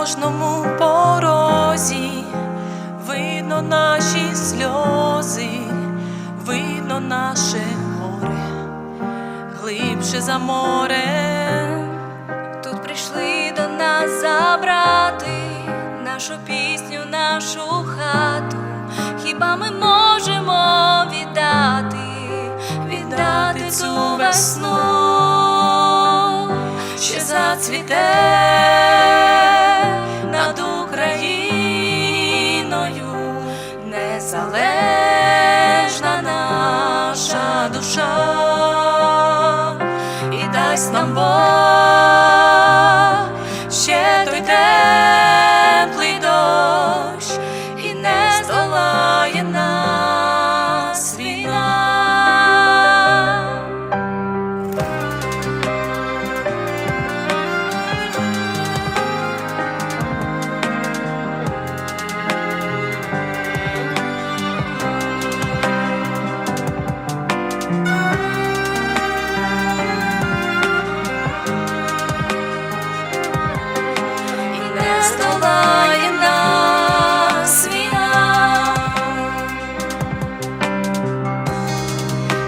кожному порозі, видно наші сльози, видно наше горе, глибше за море. Тут прийшли до нас забрати нашу пісню, нашу хату. Хіба ми можемо віддати, віддати цю весну, ще зацвіте душа, і дасть нам Бог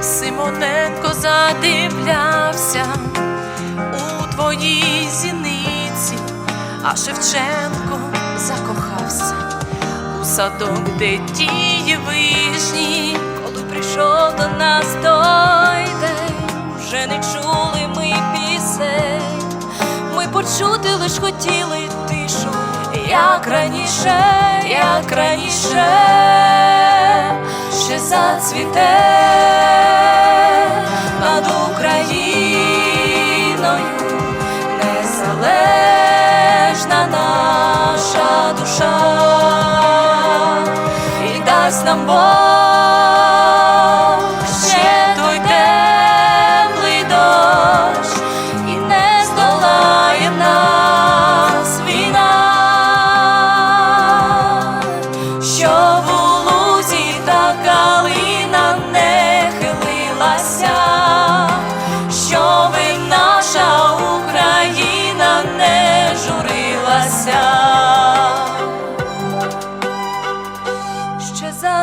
Симоненко задивлявся у твоїй зіниці, а Шевченко закохався у садок, де тіє вишні. коли прийшов до нас не чули ми пісень. Ми почути лиш хотіли тишу, як раніше, як раніше, ще зацвіте над Україною, незалежна наша душа, і дасть нам Бог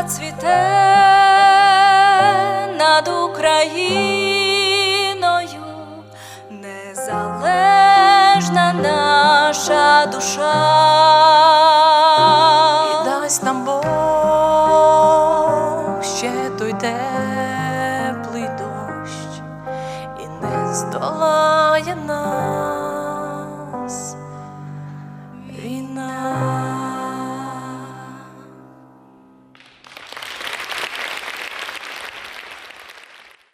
зацвіте над Україною, незалежна наша душа. І дасть нам Бог ще той теплий дощ, і не здолає нас.